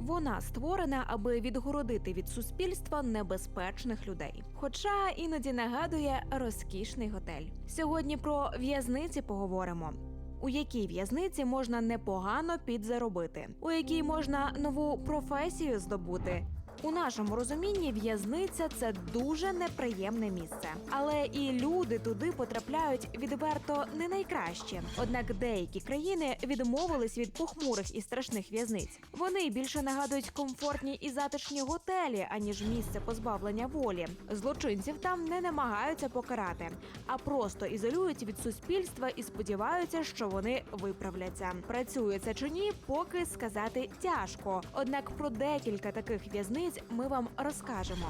Вона створена, аби відгородити від суспільства небезпечних людей. Хоча іноді нагадує розкішний готель. Сьогодні про в'язниці поговоримо. У якій в'язниці можна непогано підзаробити, у якій можна нову професію здобути. У нашому розумінні в'язниця це дуже неприємне місце, але і люди туди потрапляють відверто не найкраще. Однак деякі країни відмовились від похмурих і страшних в'язниць. Вони більше нагадують комфортні і затишні готелі, аніж місце позбавлення волі. Злочинців там не намагаються покарати, а просто ізолюють від суспільства і сподіваються, що вони виправляться. Працює це чи ні, поки сказати тяжко. Однак про декілька таких в'язниць ми вам розкажемо.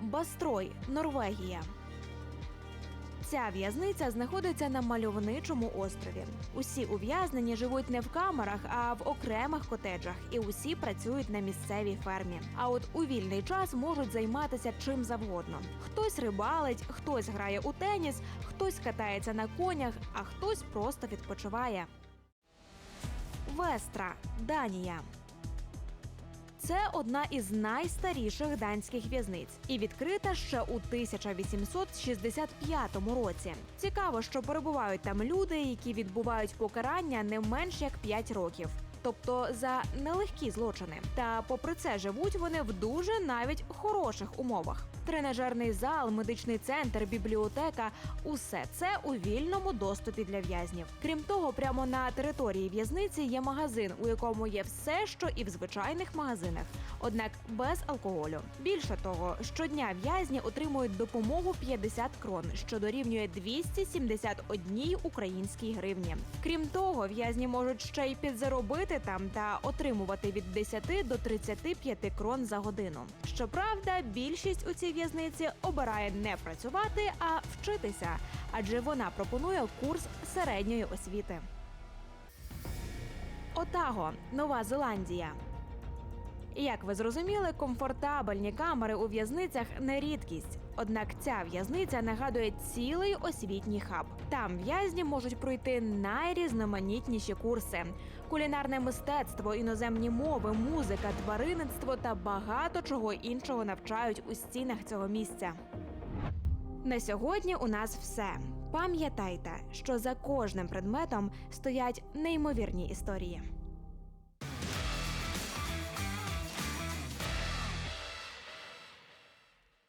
Бастрой, Норвегія. Ця в'язниця знаходиться на мальовничому острові. Усі ув'язнені живуть не в камерах, а в окремих котеджах, і усі працюють на місцевій фермі. А от у вільний час можуть займатися чим завгодно. Хтось рибалить, хтось грає у теніс, хтось катається на конях, а хтось просто відпочиває. Вестра, Данія. Це одна із найстаріших данських в'язниць і відкрита ще у 1865 році. Цікаво, що перебувають там люди, які відбувають покарання не менш як 5 років. Тобто за нелегкі злочини. Та попри це живуть вони в дуже навіть хороших умовах. Тренажерний зал, медичний центр, бібліотека усе це у вільному доступі для в'язнів. Крім того, прямо на території в'язниці є магазин, у якому є все, що і в звичайних магазинах, однак без алкоголю. Більше того, щодня в'язні отримують допомогу 50 крон, що дорівнює 271 українській гривні. Крім того, в'язні можуть ще й підзаробити там та отримувати від 10 до 35 крон за годину. Щоправда, більшість у цій в'язниці обирає не працювати, а вчитися, адже вона пропонує курс середньої освіти. Отаго, Нова Зеландія. Як ви зрозуміли, комфортабельні камери у в'язницях не рідкість. Однак ця в'язниця нагадує цілий освітній хаб. Там в'язні можуть пройти найрізноманітніші курси: кулінарне мистецтво, іноземні мови, музика, тваринництво та багато чого іншого навчають у стінах цього місця. На сьогодні у нас все. Пам'ятайте, що за кожним предметом стоять неймовірні історії.